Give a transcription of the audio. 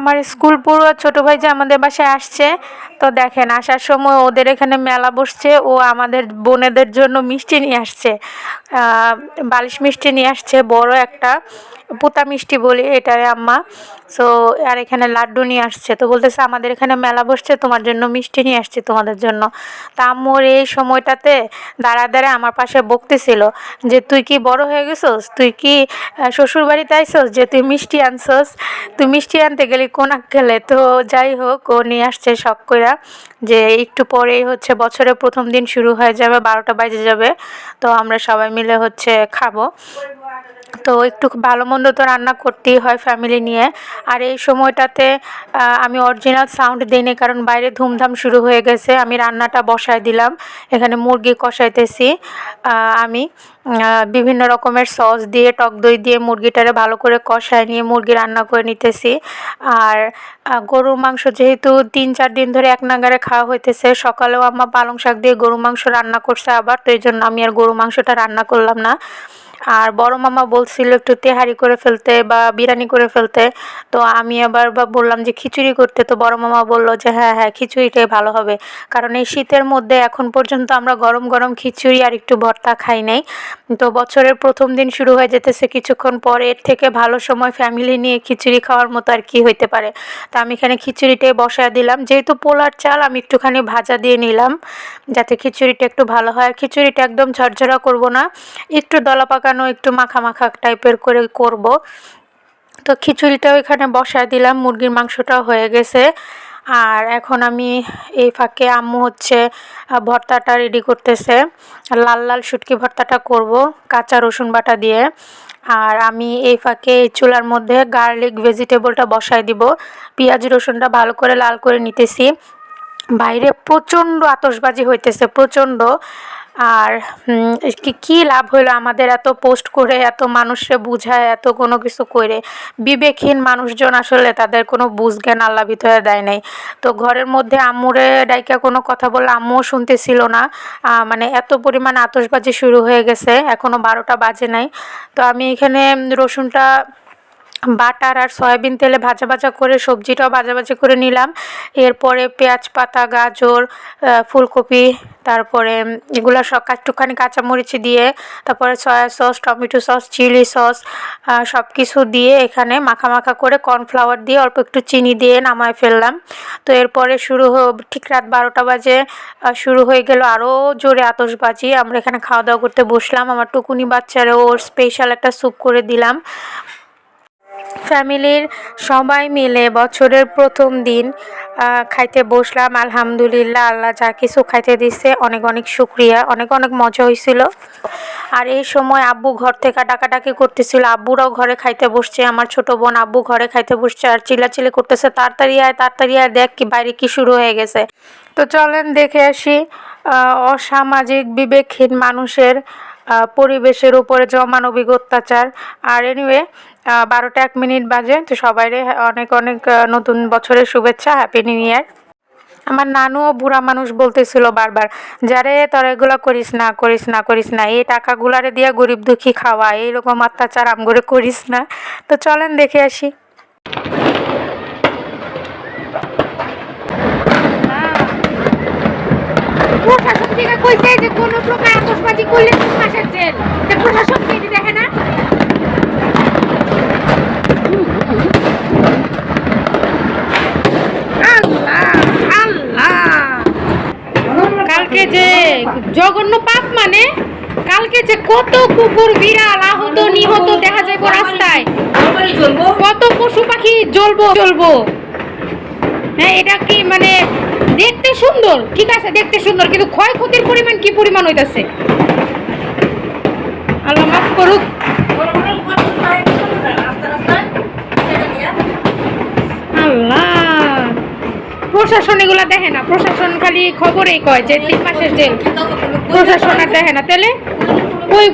আমার স্কুল পুরো ছোটো ভাই যে আমাদের বাসায় আসছে তো দেখেন আসার সময় ওদের এখানে মেলা বসছে ও আমাদের বোনেদের জন্য মিষ্টি নিয়ে আসছে বালিশ মিষ্টি নিয়ে আসছে বড় একটা পুতা মিষ্টি বলি এটারে আম্মা সো আর এখানে লাড্ডু নিয়ে আসছে তো বলতেছে আমাদের এখানে মেলা বসছে তোমার জন্য মিষ্টি নিয়ে আসছে তোমাদের জন্য তা আম্মুর এই সময়টাতে দাঁড়া দাঁড়া আমার পাশে বকতেছিল যে তুই কি বড় হয়ে গেছোস তুই কি আহ, শ্বশুর বাড়িতে আইসোস যে তুই মিষ্টি আনছোস তুই মিষ্টি আনতে গেলি কোন আক্কেলে তো যাই হোক ও নিয়ে আসছে শখ কইরা যে একটু পরেই হচ্ছে বছরের প্রথম দিন শুরু হয়ে যাবে, বারোটা বাজে যাবে। তো আমরা সবাই মিলে হচ্ছে খাব। তো একটু ভালো মন্দ তো রান্না করতেই হয় ফ্যামিলি নিয়ে। আর এই সময়টাতে আমি অরিজিনাল সাউন্ড দিইনি কারণ বাইরে ধুমধাম শুরু হয়ে গেছে। আমি রান্নাটা বসায় দিলাম। এখানে মুরগি কষাইতেছি আমি। বিভিন্ন রকমের সস দিয়ে, টক দই দিয়ে মুরগিটারে ভালো করে কষায় নিয়ে মুরগি রান্না করে নিতেছি। আর গরুর মাংস যেহেতু তিন চার দিন ধরে এক নাগারে খাওয়া হইতেছে, সকালেও আমার পালং শাক দিয়ে গরু মাংস রান্না করছে আবার, তো এই জন্য আমি আর গরু মাংসটা রান্না করলাম না। আর বড় মামা বলছিল একটু তেহারি করে ফেলতে বা বিরিয়ানি করে ফেলতে। তো আমি আবার বা বললাম যে খিচুড়ি করতে। তো বড় মামা বলল যে হ্যাঁ হ্যাঁ খিচুড়িটাই ভালো হবে। কারণ এই শীতের মধ্যে এখন পর্যন্ত আমরা গরম গরম খিচুড়ি আর একটু ভর্তা খাই নাই। তো বছরের প্রথম দিন শুরু হয়ে যেতেছে, কিছুক্ষণ পরে এর থেকে ভালো সময় ফ্যামিলি নিয়ে খিচুড়ি খাওয়ার মতো আর কি হইতে পারে। তো আমি এখানে খিচুড়িটাই বসায় দিলাম। যেহেতু পোলার চাল, আমি একটুখানি ভাজা দিয়ে নিলাম, যাতে খিচুড়িটা একটু ভালো হয়। খিচুড়িটা একদম ঝরঝরা করব না। একটু দলা পাকানো একটু মাখা মাখা টাইপের করে করব। তো খিচুড়িটাও এখানে বসায় দিলাম, মুরগির মাংসটাও হয়ে গেছে। আর এখন আমি এই ফাঁকে আম্মু হচ্ছে ভর্তাটা রেডি করতেছে। লাল লাল শুটকি ভর্তাটা করব, কাঁচা রসুন বাটা দিয়ে। আর আমি এই ফাঁকে চুলার মধ্যে গার্লিক ভেজিটেবলটা বসায় দিব। পেঁয়াজ রসুনটা ভালো করে লাল করে নিতেছি। বাইরে প্রচণ্ড আতসবাজি হইতেছে, প্রচণ্ড। আর কি লাভ হইল আমাদের এত পোস্ট করে, এত মানুষকে বুঝায়, এত কোনো কিছু করে? বিবেকহীন মানুষজন আসলে তাদের কোনো বুঝ জ্ঞান আল্লাহ ভিতরে দেয় নাই। তো ঘরের মধ্যে আম্মুরে ডাইকা কোনো কথা বললে আম্মুও শুনতেছিল না। মানে এত পরিমাণ আতশবাজি শুরু হয়ে গেছে এখনও বারোটা বাজে নাই। তো আমি এখানে রসুনটা বাটার আর সয়াবিন তেলে ভাজা ভাজা করে সবজিটাও ভাজা ভাজা করে নিলাম। এরপরে পেঁয়াজ পাতা, গাজর ফুলকপি, তারপরে এগুলো সব একটুখানি কাঁচামরিচ দিয়ে, তারপরে soya sauce, tomato sauce, chilli sauce সব কিছু দিয়ে এখানে মাখা মাখা করে কর্নফ্লাওয়ার দিয়ে অল্প একটু চিনি দিয়ে নামায় ফেললাম। তো এরপরে শুরু ঠিক রাত বারোটা বাজে শুরু হয়ে গেল আরও জোরে আতশবাজি। আমরা এখানে খাওয়া দাওয়া করতে বসলাম। আমার টুকুনি বাচ্চারও ওর স্পেশাল একটা স্যুপ করে দিলাম। ফ্যামিলির সবাই মিলে বছরের প্রথম দিন খাইতে বসলাম, আলহামদুলিল্লাহ, আল্লাহ যা কিছু খাইতে দিচ্ছে অনেক অনেক শুক্রিয়া, অনেক অনেক মজা হয়েছিল আর এই সময় আব্বু ঘর থেকে ডাকাডাকি করতেছিল, আব্বুরাও ঘরে খাইতে বসছে, আমার ছোট বোন আব্বু ঘরে খাইতে বসছে আর চিল্লাচিল্লি করতেছে, তাড়াতাড়ি আয় তাড়াতাড়ি আয়, দেখ কি বাইরে কি শুরু হয়ে গেছে। তো চলেন দেখে আসি অসামাজিক বিবেকহীন মানুষের পরিবেশের উপরে জমানবিক অত্যাচার। আর এনিওয়ে বারোটা এক মিনিট বাজে। তো সবাইরে অনেক অনেক নতুন বছরের শুভেচ্ছা হ্যাপি নিউ ইয়ার আমার নানুও বুড়া মানুষ বলতেছিল বারবার, যারে তোরা এগুলো করিস না করিস না করিস না, এই টাকাগুলারে দিয়ে গরিব দুঃখী খাওয়া, এইরকম অত্যাচার আম করে করিস না। তো চলেন দেখে আসি। প্রশাসন থেকে কইছে যে কোনো প্রকার আতশবাজি করলে মাসের জেল? প্রশাসন দেখে না আল্লাহ আল্লাহ কালকে যে জঘন্য পাপ মানে কালকে যে কত কুকুর, বিড়াল, আহত, নিহত দেখা যায় রাস্তায়। কত পশু পাখি জ্বলবো জ্বলবো। হ্যাঁ এটা কি মানে দেখতে সুন্দর? ঠিক আছে, দেখতে সুন্দর, কিন্তু ক্ষয়ক্ষতির পরিমাণ কি পরিমাণ হইতাছে? আল্লাহ মাফ করুক। প্রশাসন এগুলা দেখে না। প্রশাসন খালি খবরেই কয় যে তিন মাসের জেল। প্রশাসন আর দেখে না। তাহলে ওই